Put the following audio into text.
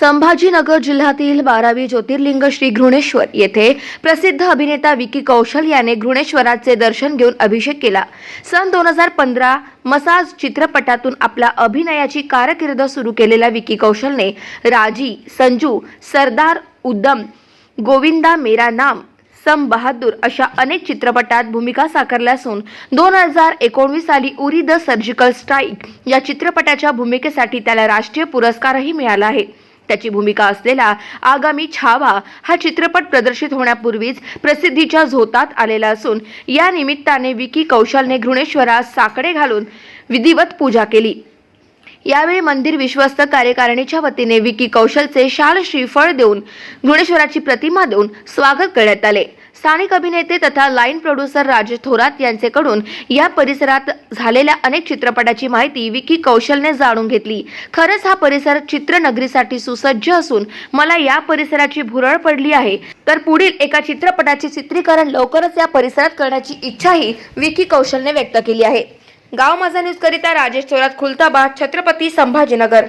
संभाजीनगर जिल्ह्यातील बारावी ज्योतिर्लिंग श्री घृणेश्वर येथे प्रसिद्ध अभिनेता विकी कौशल याने घृणेश्वराचे दर्शन घेऊन अभिषेक केला. सन दोन हजार पंधरा मसाज चित्रपटातून आपला अभिनयाची कारकीर्द सुरू केलेल्या विकी कौशलने राजी संजू सरदार उद्दम गोविंदा मेरा नाम सम बहादूर अशा अनेक चित्रपटात भूमिका साकारल्या असून दोन हजार एकोणवीस साली उरी द सर्जिकल स्ट्राईक या चित्रपटाच्या भूमिकेसाठी त्याला राष्ट्रीय पुरस्कारही मिळाला आहे. त्याची भूमिका असलेला आगामी छावा हा चित्रपट प्रदर्शित होण्यापूर्वीच प्रसिद्धीच्या झोतात आलेला असून या निमित्ताने विकी कौशलने घृणेश्वरास साकडे घालून विधिवत पूजा केली. यावेळी मंदिर विश्वस्त कार्यकारिणीच्या वतीने विकी कौशलचे शाल श्रीफळ देऊन घृणेश्वराची प्रतिमा देऊन स्वागत करण्यात आले. स्थानिक अभिनेते तथा लाईन प्रोड्युसर राजेश थोरात यांचेकडून या परिसरात झालेल्या अनेक चित्रपटाची माहिती विकी कौशलने जाणून घेतली. खरंच हा परिसर चित्रनगरीसाठी सुसज्ज असून मला या परिसराची भुरळ पडली आहे. तर पुढील एका चित्रपटाचे चित्रीकरण लवकरच या परिसरात करण्याची इच्छाही विकी कौशलने व्यक्त केली आहे. गाव माझा न्यूज करिता राजेश थोरात खुलताबाद छत्रपती संभाजीनगर.